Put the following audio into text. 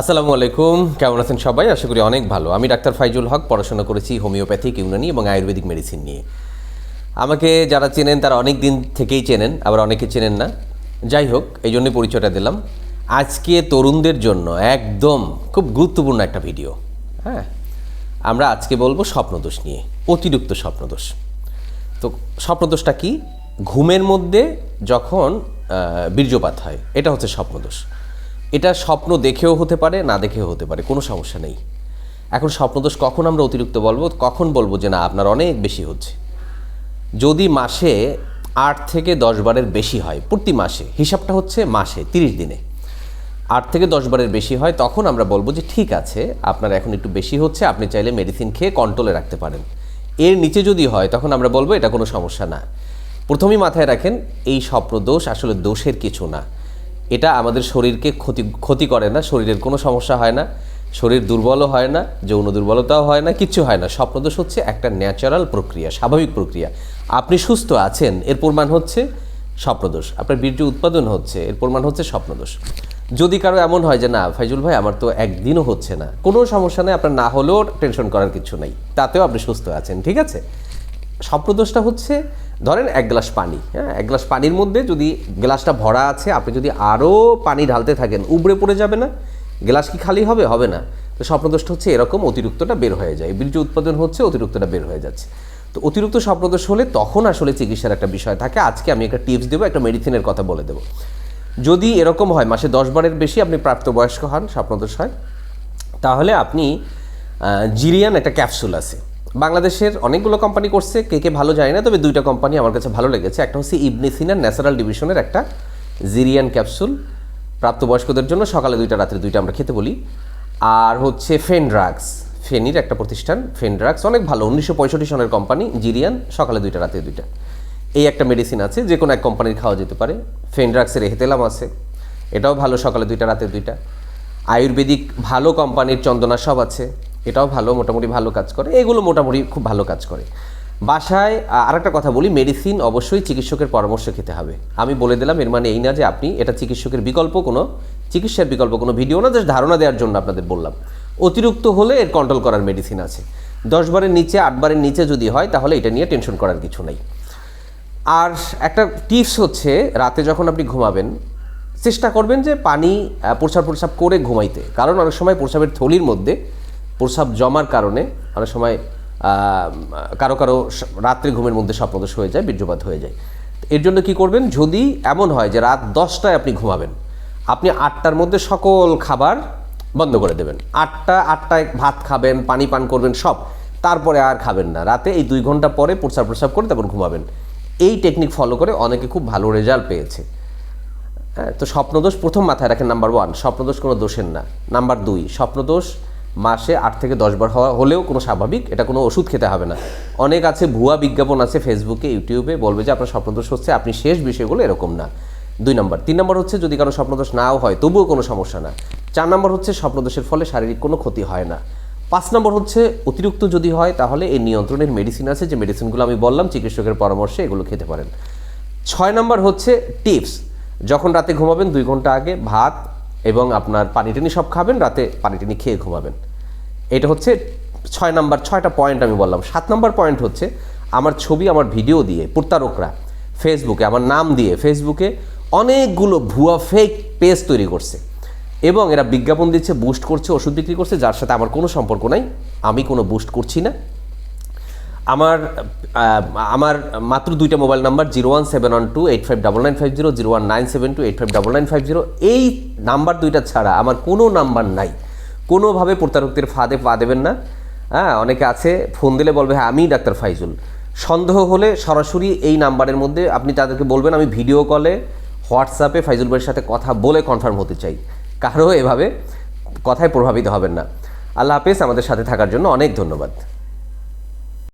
আসসালামু আলাইকুম। কেমন আছেন সবাই? আশা করি অনেক ভালো। আমি ডাক্তার ফাইজুল হক, পড়াশোনা করেছি হোমিওপ্যাথিক, ইউনানি এবং আয়ুর্বেদিক মেডিসিন নিয়ে। আমাকে যারা চেনেন, তারা অনেক দিন থেকেই চেনেন, আবার অনেকে চেনেন না। যাই হোক, এই জন্যই পরিচয়টা দিলাম। আজকে তরুণদের জন্য একদম খুব গুরুত্বপূর্ণ একটা ভিডিও। হ্যাঁ আমরা আজকে বলব স্বপ্নদোষ নিয়ে, অতিরিক্ত স্বপ্নদোষ। তো স্বপ্নদোষটা কি? ঘুমের মধ্যে যখন বীর্যপাত হয়, এটা হচ্ছে স্বপ্নদোষ। এটা স্বপ্ন দেখেও হতে পারে, না দেখেও হতে পারে, কোনো সমস্যা নেই। এখন স্বপ্নদোষ কখন আমরা অতিরিক্ত বলব? কখন বলব যে না, আপনার অনেক বেশি হচ্ছে। যদি মাসে আট থেকে দশ বারের বেশি হয়, প্রতি মাসে, হিসাবটা হচ্ছে মাসে, তিরিশ দিনে। আট থেকে দশ বারের বেশি হয়, তখন আমরা বলব যে ঠিক আছে, আপনার এখন একটু বেশি হচ্ছে, আপনি চাইলে মেডিসিন খেয়ে কন্ট্রোলে রাখতে পারেন। এর নিচে যদি হয়, তখন আমরা বলব এটা কোনো সমস্যা না। প্রথমেই মাথায় রাখেন, এই স্বপ্নদোষ আসলে দোষের কিছু না। এটা আমাদের শরীরকে ক্ষতি ক্ষতি করে না, শরীরের কোনো সমস্যা হয় না, শরীর দুর্বলও হয় না, যৌন দুর্বলতাও হয় না, কিচ্ছু হয় না। স্বপ্নদোষ হচ্ছে একটা ন্যাচারাল প্রক্রিয়া, স্বাভাবিক প্রক্রিয়া। আপনি সুস্থ আছেন, এর প্রমাণ হচ্ছে স্বপ্নদোষ। আপনার বীর্য উৎপাদন হচ্ছে, এর প্রমাণ হচ্ছে স্বপ্নদোষ। যদি কারও এমন হয় যে, না, ফাইজুল ভাই, আমার তো একদিনও হচ্ছে না। কোনো সমস্যা নেই, আপনার না হলেও টেনশন করার কিছু নেই। তাতেও আপনি সুস্থ আছেন, ঠিক আছে? স্বপ্নদোষটা হচ্ছে, ধরেন এক গ্লাস পানি হ্যাঁ? এক গ্লাস পানির মধ্যে যদি গ্লাসটা ভরা আছে, আপনি যদি আরও পানি ঢালতে থাকেন, উবড়ে পড়ে যাবে না? গ্লাস কি খালি হবে? হবে না। তো স্বপ্নদোষটা হচ্ছে এরকম, অতিরিক্তটা বের হয়ে যায়। বীর্য উৎপাদন হচ্ছে, অতিরিক্তটা বের হয়ে যাচ্ছে। তো অতিরিক্ত স্বপ্নদোষ হলে তখন আসলে চিকিৎসার একটা বিষয় থাকে। আজকে আমি একটা টিপস দেবো, একটা মেডিসিনের কথা বলে দেবো। যদি এরকম হয়, মাসে দশ বারের বেশি আপনি প্রাপ্তবয়স্ক হন স্বপ্নদোষ হয়, তাহলে আপনি জিরিয়ান একটা ক্যাপসুল আছে। বাংলাদেশের অনেকগুলো কোম্পানি করছে, কে কে ভালো যায় না, তবে দুইটা কোম্পানি আমার কাছে ভালো লেগেছে। একটা হচ্ছে ইবনে সিনার ন্যাচারাল ডিভিশনের একটা জিরিয়ান ক্যাপসুল প্রাপ্তবয়স্কদের জন্য সকালে দুইটা, রাত্রে দুইটা আমরা খেতে বলি। আর হচ্ছে ফেন ড্রাগস ফেনির একটা প্রতিষ্ঠান। ফেন ড্রাগস অনেক ভালো, উনিশশো পঁয়ষট্টি সনের কোম্পানি জিরিয়ান সকালে দুইটা রাতে দুইটা। এই একটা মেডিসিন আছে, যে কোনো এক কোম্পানির খাওয়া যেতে পারে। ফেনড্রাক্সের এহেতেলাম আছে, এটাও ভালো, সকালে দুইটা রাতে দুইটা। আয়ুর্বেদিক ভালো কোম্পানির চন্দনা সব আছে। এটাও ভালো, মোটামুটি ভালো কাজ করে। এগুলো মোটামুটি খুব ভালো কাজ করে। বাসায় আরেকটা কথা বলি মেডিসিন অবশ্যই চিকিৎসকের পরামর্শ খেতে হবে। আমি বলে দিলাম, এর মানে এই না যে আপনি এটা চিকিৎসকের বিকল্প কোনো, চিকিৎসার বিকল্প কোনো ভিডিও না জাস্ট ধারণা দেওয়ার জন্য আপনাদের বললাম। অতিরিক্ত হলে এর কন্ট্রোল করার মেডিসিন আছে। দশ বারের নিচে, আট বারের নিচে যদি হয়, তাহলে এটা নিয়ে টেনশন করার কিছু নেই। আর একটা টিপস হচ্ছে, রাতে যখন আপনি ঘুমাবেন, চেষ্টা করবেন যে পানি প্রসাব প্রস্রাব করে ঘুমাইতে। কারণ অনেক সময় প্রসাবের থলির মধ্যে প্রস্রাব জমার কারণে অনেক সময় কারও কারও রাত্রে ঘুমের মধ্যে স্বপ্নদোষ হয়ে যায়, বীর্যপাত হয়ে যায়। এর জন্য কি করবেন? যদি এমন হয় যে রাত দশটায় আপনি ঘুমাবেন, আপনি আটটার মধ্যে সকল খাবার বন্ধ করে দেবেন। আটটা, আটটায় ভাত খাবেন, পানি পান করবেন, সব। তারপরে আর খাবেন না। রাতে এই দুই ঘণ্টা পরে প্রস্রাব প্রস্রাব করে তারপর ঘুমাবেন। এই টেকনিক ফলো করে অনেকে খুব ভালো রেজাল্ট পেয়েছে। হ্যাঁ তো স্বপ্নদোষ প্রথম মাথায় রাখেন নাম্বার ওয়ান স্বপ্নদোষ কোনো দোষের না। নাম্বার দুই, স্বপ্নদোষ মাসে আট থেকে দশ বার হওয়া হলেও কোনো স্বাভাবিক, এটা কোনো ওষুধ খেতে হবে না। অনেক আছে, ভুয়া বিজ্ঞাপন আছে ফেসবুকে ইউটিউবে বলবে যে আপনার স্বপ্নদোষ হচ্ছে, আপনি শেষ বিষয়গুলো এরকম না। দুই নম্বর। তিন নম্বর হচ্ছে যদি কারও স্বপ্নদোষ নাও হয়, তবুও কোনো সমস্যা না। চার নম্বর হচ্ছে স্বপ্নদোষের ফলে শারীরিক কোনো ক্ষতি হয় না। পাঁচ নম্বর হচ্ছে অতিরিক্ত যদি হয়, তাহলে এই নিয়ন্ত্রণের মেডিসিন আছে, যে মেডিসিনগুলো আমি বললাম, চিকিৎসকের পরামর্শে এগুলো খেতে পারেন। ছয় নম্বর হচ্ছে টিপস যখন রাতে ঘুমাবেন, দুই ঘণ্টা আগে ভাত এবং আপনার পানি টানি সব খাবেন, রাতে পানি টানি খেয়ে ঘুমাবেন। এটা হচ্ছে ছয় নাম্বার, ছয়টা পয়েন্ট আমি বললাম। সাত নাম্বার পয়েন্ট হচ্ছে আমার ছবি, আমার ভিডিও দিয়ে প্রত্যারকরা ফেসবুকে আমার নাম দিয়ে ফেসবুকে অনেকগুলো ভুয়া ফেক পেজ তৈরি করছে। এবং এরা বিজ্ঞাপন দিচ্ছে বুস্ট করছে, ওষুধ বিক্রি করছে, যার সাথে আমার কোনো সম্পর্ক নাই, আমি কোনো বুস্ট করছি না। আমার আমার মাত্র দুইটা mobile number zero one seven one two eight five double nine five zero zero one nine seven two eight five double nine five zero এই নাম্বার দুইটা ছাড়া আমার কোনো নাম্বার নাই। কোনোভাবে প্রতারকদের ফাঁদে পা দেবেন না। হ্যাঁ অনেকে আছে, ফোন দিলে বলবে হ্যাঁ আমি ডাক্তার ফাইজুল। সন্দেহ হলে সরাসরি এই নাম্বারের মধ্যে আপনি তাদেরকে বলবেন, আমি ভিডিও কলে, হোয়াটসঅ্যাপে ফাইজুল ভাইয়ের সাথে কথা বলে কনফার্ম হতে চাই। কারও এভাবে কথায় প্রভাবিত হবেন না। আল্লাহ হাফেজ, আমাদের সাথে থাকার জন্য অনেক ধন্যবাদ।